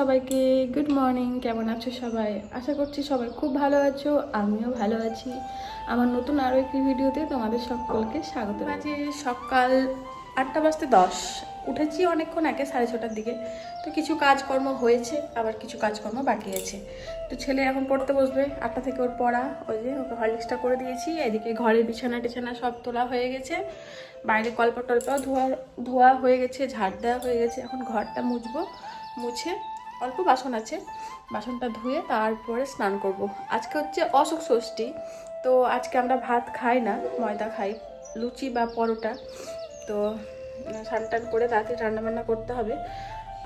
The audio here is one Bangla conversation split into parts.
সবাইকে গুড মর্নিং কেমন আছো সবাই? আশা করছি সবাই খুব ভালো আছো, আমিও ভালো আছি। আমার নতুন আরও একটি ভিডিওতে তোমাদের সকলকে স্বাগত। আজকে সকাল আটটা বাজতে দশ। উঠেছি অনেকক্ষণ আগে, সাড়ে ছটার দিকে। তো কিছু কাজকর্ম হয়েছে, আবার কিছু কাজকর্ম বাকি আছে। তো ছেলে এখন পড়তে বসবে, আটটা থেকে ওর পড়া। ওই যে ওকে হরলিক্সটা করে দিয়েছি। এদিকে ঘরের বিছানা টিছানা সব তোলা হয়ে গেছে। বাইরে কল্প টল্পাও ধোয়া ধোয়া হয়ে গেছে, ঝাড় দেওয়া হয়ে গেছে। এখন ঘরটা মুছবো, মুছে অল্প বাসন আছে। বাসনটা ধুয়ে তারপরে স্নান করব। আজকে হচ্ছে অশোক ষষ্ঠী, তো আজকে আমরা ভাত খাই না, ময়দা খাই, লুচি বা পরোটা। তো স্নান টান করে রাতে রান্নাবান্না করতে হবে।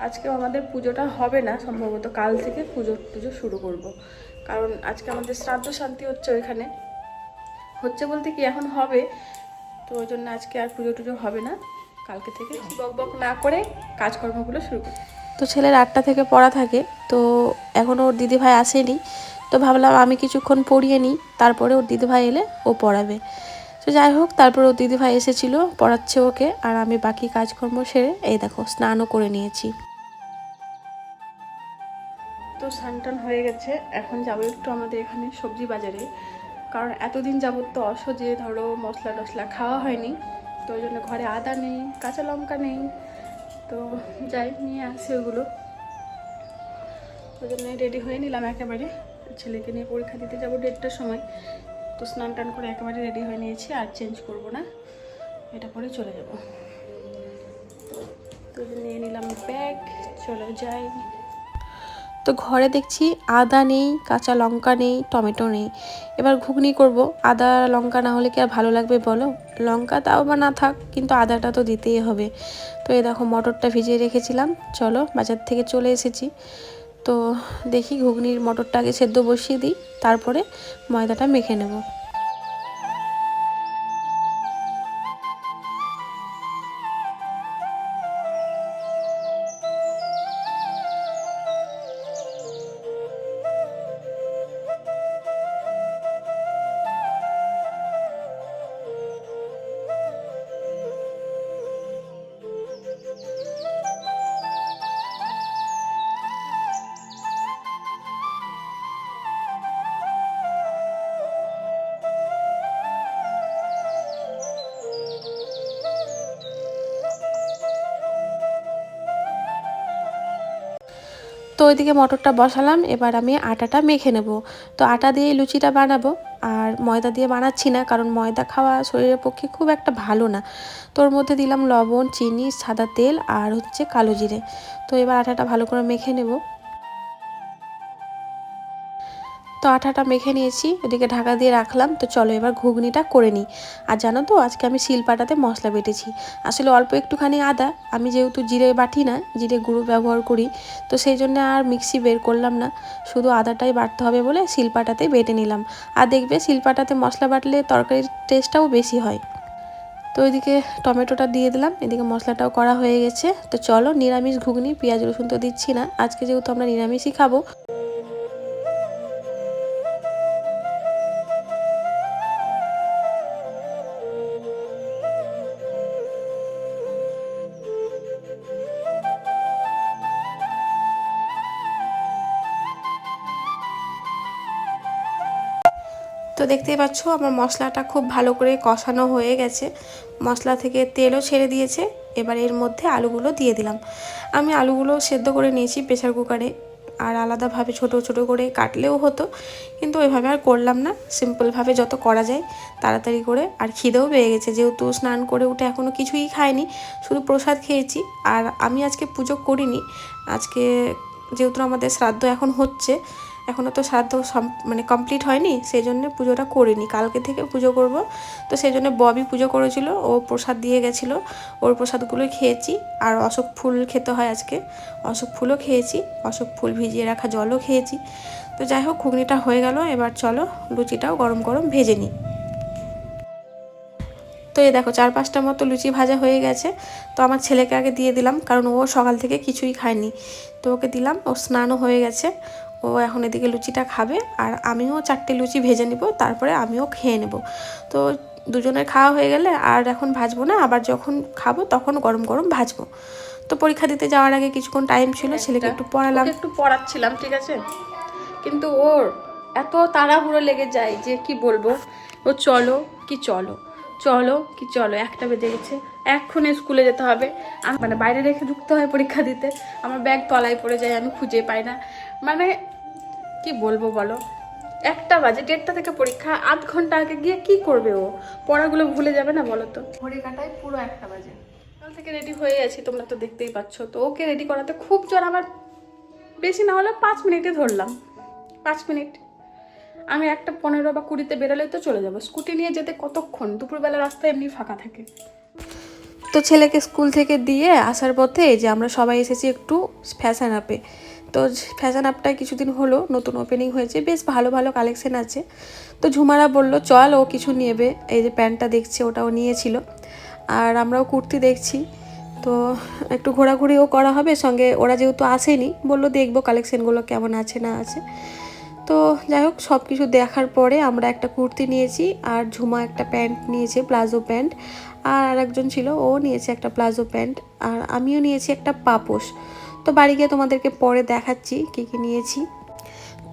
আজকে আমাদের পুজোটা হবে না, সম্ভবত কাল থেকে পুজো টুজো শুরু করব। কারণ আজকে আমাদের শ্রাদ্ধ শান্তি হচ্ছে ওইখানে। হচ্ছে বলতে কি এখন হবে, তো ওই জন্য আজকে আর পুজো টুজো হবে না। কালকে থেকে বক বক না করে কাজকর্মগুলো শুরু করি তো ছেলের আটটা থেকে পড়া থাকে, তো এখন ওর দিদিভাই আসেনি। তো ভাবলাম আমি কিছুক্ষণ পড়িয়ে নিই, তারপরে ওর দিদিভাই এলে ও পড়াবে। তো যাই হোক, তারপর ওর দিদিভাই এসেছিল, পড়াচ্ছে ওকে, আর আমি বাকি কাজকর্ম সেরে এই দেখো, স্নানও করে নিয়েছি। তো স্নান হয়ে গেছে, এখন যাব একটু আমাদের এখানে সবজি বাজারে। কারণ এতদিন যাবত তো অসহজে ধরো মশলা টশলা খাওয়া হয়নি, তো ওই জন্য ঘরে আদা নেই, কাঁচা লঙ্কা নেই। তো যাই, নিয়ে আসি ওগুলো। ওই জন্য রেডি হয়ে নিলাম একেবারে। ছেলেকে নিয়ে পরীক্ষা দিতে যাব দেড়টার সময়। তো স্নান টান করে একেবারে রেডি হয়ে নিয়েছি, আর চেঞ্জ করব না। এটা পরে চলে যাব। তো নিয়ে নিলাম ব্যাগ চলে যাই। তো ঘরে দেখছি আদা নেই, কাঁচা লঙ্কা নেই, টমেটো নেই। এবার ঘুগনি করব। আদা, লঙ্কা না হলে কি আর ভালো লাগবে বলো? লঙ্কা তাও বা না থাক, কিন্তু আদাটা তো দিতেই হবে। তো এই দেখো মটরটা ভিজিয়ে রেখেছিলাম। চলো বাজার থেকে চলে এসেছি। তো দেখি ঘুগনির মটরটা আগে সেদ্ধ বসিয়ে দিই, তারপরে ময়দাটা মেখে নেব। ওইদিকে মটরটা বসালাম, এবার আমি আটাটা মেখে নেব। তো আটা দিয়ে লুচিটা বানাবো, আর ময়দা দিয়ে বানাচ্ছি না, কারণ ময়দা খাওয়া শরীরের পক্ষে খুব একটা ভালো না। তো ওর মধ্যে দিলাম লবণ, চিনি, সাদা তেল, আর হচ্ছে কালো জিরে। তো এবার আটাটা ভালো করে মেখে নেব। তো আঠাটা মেখে নিয়েছি, এদিকে ঢাকা দিয়ে রাখলাম। তো চলো এবার ঘুগনিটা করে নিই। আর জানো তো, আজকে আমি শিলপাটাতে মশলা বেটেছি। আসলে অল্প একটুখানি আদা, আমি যেহেতু জিরে বাটি না, জিরে গুঁড়ো ব্যবহার করি, তো সেই জন্য আর মিক্সি বের করলাম না। শুধু আদাটাই বাটতে হবে বলে শিলপাটাতে বেটে নিলাম। আর দেখবে শিলপাটাতে মশলা বাটলে তরকারির টেস্টটাও বেশি হয়। তো ওইদিকে টমেটোটা দিয়ে দিলাম, এদিকে মশলাটাও করা হয়ে গেছে। তো চলো নিরামিষ ঘুগনি, পেঁয়াজ রসুন তো দিচ্ছি না। আজকে যেহেতু আমরা নিরামিষই খাব দেখতেই পাচ্ছ, আমার মশলাটা খুব ভালো করে কষানো হয়ে গেছে। মশলা থেকে তেলও ছেড়ে দিয়েছে, এবার এর মধ্যে আলুগুলো দিয়ে দিলাম। আমি আলুগুলো সেদ্ধ করে নিয়েছি প্রেশার কুকারে, আর আলাদাভাবে ছোট ছোট করে কাটলেও হতো, কিন্তু ওইভাবে আর করলাম না। সিম্পলভাবে যত করা যায়, তাড়াতাড়ি করে, আর খিদেও পেয়ে গেছে। যেহেতু স্নান করে উঠে এখনও কিছুই খাইনি, শুধু প্রসাদ খেয়েছি। আর আমি আজকে পুজো করিনি, আজকে যেহেতু আমাদের শ্রাদ্ধ এখন হচ্ছে এখনও তো শ্রাদ্ধ মানে কমপ্লিট হয়নি সেই জন্য পুজোটা করিনি। কালকে থেকে পুজো করব। তো সেই জন্য ববি পুজো করেছিল, ও প্রসাদ দিয়ে গেছিল। ওর প্রসাদগুলোই খেয়েছি, আর অশোক ফুল খেতে হয় আজকে। অশোক ফুলও খেয়েছি, অশোক ফুল ভিজিয়ে রাখা জলও খেয়েছি। তো যাই হোক, ঘুগনিটা হয়ে গেল, এবার চলো লুচিটাও গরম গরম ভেজে নিই। তো এই দেখো, চার পাঁচটা মতো লুচি ভাজা হয়ে গেছে। তো আমার ছেলেকে আগে দিয়ে দিলাম, কারণ ও সকাল থেকে কিছুই খায়নি। তো ওকে দিলাম ও স্নানও হয়ে গেছে। ও এখন এদিকে লুচিটা খাবে আর আমিও চারটে লুচি ভেজে নিব তারপরে আমিও খেয়ে নেব। তো দুজনের খাওয়া হয়ে গেলে আর এখন ভাজবো না আবার যখন খাব তখন গরম গরম ভাজবো। তো পরীক্ষা দিতে যাওয়ার আগে কিছুক্ষণ টাইম ছিল ছেলেকে একটু পড়ালাম। একটু পড়াচ্ছিলাম ঠিক আছে? কিন্তু ওর এত তাড়াহুড়ো লেগে যায় যে কি বলব? ও চলো কি চলো চলো কি চলো একটা বেজে গেছে। এক্ষুনি স্কুলে যেতে হবে। মানে বাইরে রেখে ঢুকতে হয় পরীক্ষা দিতে। আমার ব্যাগ তলায় পড়ে যায় আমি খুঁজে পাই না। মানে কি বলব বলো? একটা বাজে দেড়টা থেকে পরীক্ষা আধ ঘণ্টা আগে গিয়ে কি করবে ও? পড়াগুলো ভুলে যাবে না বলো তো? ঘড়ি কাটায় পুরো একটা বাজে। কাল থেকে রেডি হয়ে আছি তোমরা তো দেখতেই পাচ্ছ। তো ওকে রেডি করাতে খুব জোর আমার বেশি না হলে পাঁচ মিনিটে ধরলাম। পাঁচ মিনিট। আমি একটা পনেরো বা কুড়িতে বেরোলেই তো চলে যাব। স্কুটি নিয়ে যেতে কতক্ষণ? দুপুরবেলা রাস্তা এমনি ফাঁকা থাকে। তো ছেলেকে স্কুল থেকে দিয়ে আসার পথে যে আমরা সবাই এসেছি একটু ফ্যাশন আপে তো ফ্যাশন আপটায় কিছুদিন হলো, নতুন ওপেনিং হয়েছে, বেশ ভালো ভালো কালেকশন আছে। তো ঝুমারা বলল, চল, ও কিছু নেবে। এই যে প্যান্টটা দেখছে, ওটাও নিয়েছিল। আর আমরাও কুর্তি দেখছি। তো একটু ঘোরাঘুরিও করা হবে, সঙ্গে ওরা যেহেতু আসেনি, বলল দেখব কালেকশনগুলো কেমন আছে, না আছে। তো যাই হোক সব কিছু দেখার পরে আমরা একটা কুর্তি নিয়েছি, আর ঝুমা একটা প্যান্ট নিয়েছে, প্লাজো প্যান্ট। আর আরেকজন ছিল, ও নিয়েছে একটা প্লাজো প্যান্ট। আর আমিও নিয়েছি একটা পাপোশ। তো বাড়ি গিয়ে তোমাদেরকে পরে দেখাচ্ছি কী কী নিয়েছি।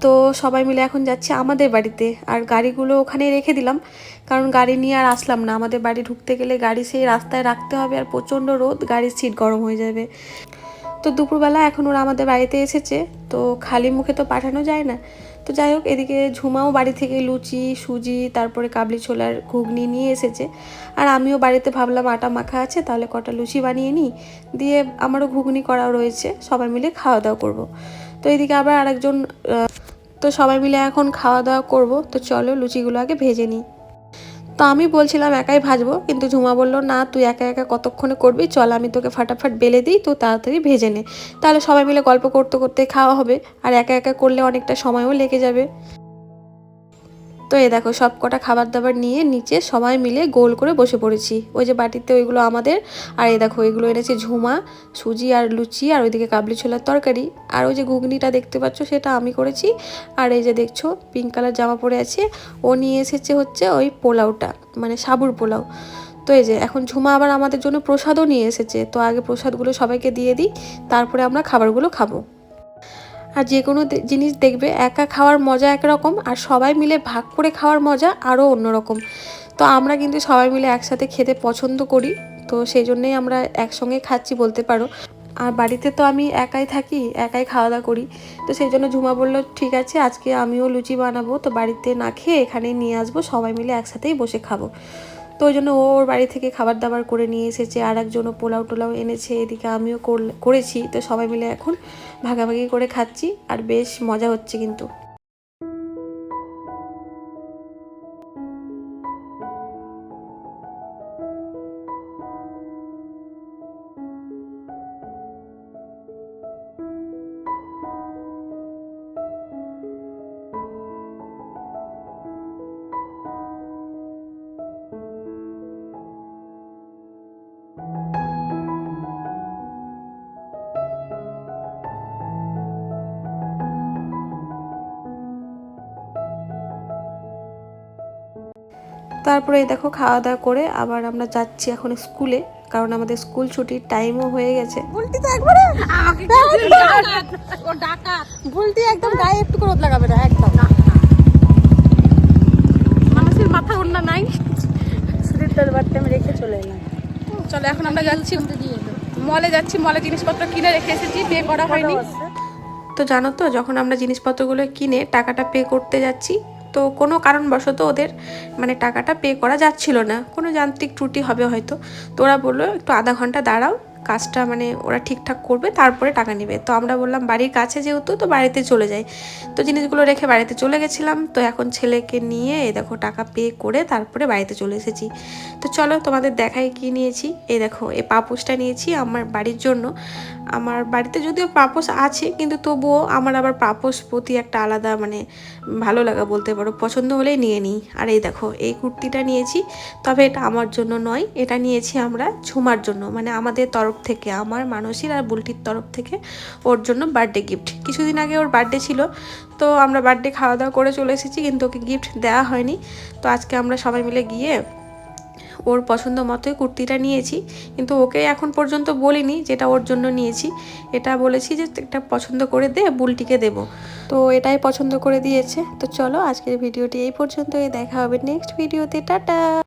তো সবাই মিলে এখন যাচ্ছি আমাদের বাড়িতে। আর গাড়িগুলো ওখানে রেখে দিলাম। কারণ গাড়ি নিয়ে আর আসলাম না। আমাদের বাড়ি ঢুকতে গেলে গাড়ি সেই রাস্তায় রাখতে হবে আর প্রচণ্ড রোদ, গাড়ির সিট গরম হয়ে যাবে। তো দুপুরবেলা এখন ওরা আমাদের বাড়িতে এসেছে। তো খালি মুখে তো পাঠানো যায় না। তো যাই হোক, এদিকে ঝুমাও বাড়ি থেকে লুচি, সুজি, তারপরে কাবলি ছোলার ঘুগনি নিয়ে এসেছে। আর আমিও বাড়িতে ভাবলাম আটা মাখা আছে, তাহলে কটা লুচি বানিয়ে নিই। দিয়ে আমারও ঘুগনি করাও রয়েছে, সবাই মিলে খাওয়া দাওয়া করব। তো এদিকে আবার আরেকজন তো সবাই মিলে এখন খাওয়া দাওয়া করব। তো চলো লুচিগুলো আগে ভেজে নিই। তো আমি বলছিলাম, একাই ভাজবো? কিন্তু ঝুমা বলল, না, তুই একা একা কতক্ষণে করবি? চল, আমি তোকে ফাটাফাট বেলে দিই তো তাড়াতাড়ি ভেজে নে। তাহলে সবাই মিলে গল্প করতে করতে খাওয়া হবে। আর একা একা করলে অনেকটা সময়ও লেগে যাবে। তো এই দেখো সব কটা খাবার দাবার নিয়ে নিচে সবাই মিলে গোল করে বসে পড়েছি। ওই যে বাটিতে ওইগুলো আমাদের, আর এই দেখো এগুলো এনেছে ঝুমা, সুজি আর লুচি, আর ওইদিকে কাবলি ছোলার তরকারি। আর ওই যে ঘুগনিটা দেখতে পাচ্ছ সেটা আমি করেছি। আর এই যে দেখছ পিঙ্ক কালার জামা পরে আছে, ও নিয়ে এসেছে হচ্ছে ওই পোলাওটা মানে সাবুর পোলাও। তো এই যে এখন ঝুমা আবার আমাদের জন্য প্রসাদও নিয়ে এসেছে। তো আগে প্রসাদগুলো সবাইকে দিয়ে দিই, তারপরে আমরা খাবারগুলো খাব। আর যে কোনো জিনিস দেখবে, একা খাওয়ার মজা একরকম আর সবাই মিলে ভাগ করে খাওয়ার মজা আরও অন্যরকম। তো আমরা কিন্তু সবাই মিলে একসাথে খেতে পছন্দ করি, তো সেই জন্যেই আমরা একসঙ্গে খাচ্ছি বলতে পারো। আর বাড়িতে তো আমি একাই থাকি, একাই খাওয়া দাওয়া করি, তো সেই জন্য ঝুমা বলল, ঠিক আছে, আজকে আমিও লুচি বানাবো। তো বাড়িতে না খেয়ে এখানেই নিয়ে আসব, সবাই মিলে একসাথেই বসে খাব। তো ওই জন্য ওর বাড়ি থেকে খাবার দাবার করে নিয়ে এসেছে, আর একজনও পোলাও টোলাও এনেছে, এদিকে আমিও করেছি। তো সবাই মিলে এখন ভাগাভাগি করে খাচ্ছি, আর বেশ মজা হচ্ছে কিন্তু। তারপরে এই দেখো খাওয়া দাওয়া করে আবার আমরা যাচ্ছি এখন স্কুলে কারণ আমাদের স্কুল ছুটির টাইমও হয়ে গেছে। তো একবারে একদম গায়ে একটু রোদ লাগাবে না একদম। মানুষের মাথা ওড়না নাই। বাড়িতে আমি রেখে চলে এলাম। চলো এখন আমরা যাচ্ছি মলে যাচ্ছি মলে জিনিসপত্র কিনে রেখে এসেছি পে করা হয়নি। তো জানো তো যখন আমরা জিনিসপত্রগুলো কিনে টাকাটা পে করতে যাচ্ছি তো কোনো কারণবশত ওদের মানে টাকাটা পে করা যাচ্ছিল না। কোনো যান্ত্রিক ত্রুটি হবে হয়তো। তো ওরা বলল, একটু আধা ঘণ্টা দাঁড়াও। কাজটা মানে ওরা ঠিকঠাক করবে, তারপরে টাকা নেবে। তো আমরা বললাম, বাড়ির কাছে যেহেতু, তো বাড়িতে চলে যাই। তো জিনিসগুলো রেখে বাড়িতে চলে গেছিলাম। তো এখন ছেলেকে নিয়ে, এই দেখো, টাকা পে করে তারপরে বাড়িতে চলে এসেছি। তো চলো, তোমাদের দেখাই কি নিয়েছি। এই দেখো, এই পাপোশটা নিয়েছি আমার বাড়ির জন্য। আমার বাড়িতে যদিও পাপোশ আছে, কিন্তু তবুও আমার আবার পাপোশ প্রতি একটা আলাদা মানে ভালো লাগা বলতে পারো, পছন্দ হলেই নিয়ে নিই। আর এই দেখো, এই কুর্তিটা নিয়েছি। তবে এটা আমার জন্য নয়, এটা নিয়েছি আমরা ঝুমার জন্য। মানে আমাদের তরফ থেকে, আমার মানসীর আর বুলটির তরফ থেকে ওর জন্য বার্থডে গিফট কিছুদিন আগে ওর বার্থডে ছিল, তো আমরা বার্থডে খাওয়া দাওয়া করে চলে এসেছি, কিন্তু ওকে গিফট দেওয়া হয়নি। তো আজকে আমরা সবাই মিলে গিয়ে ওর পছন্দ মতোই কুর্তিটা নিয়েছি, কিন্তু ওকে এখন পর্যন্ত বলিনি যেটা ওর জন্য নিয়েছি। এটা বলেছি যে এটা পছন্দ করে দে, বুলটিকে দেব। তো এটাই পছন্দ করে দিয়েছে। তো চলো আজকের ভিডিওটি এই পর্যন্তই, দেখা হবে নেক্সট ভিডিওতে টাটা!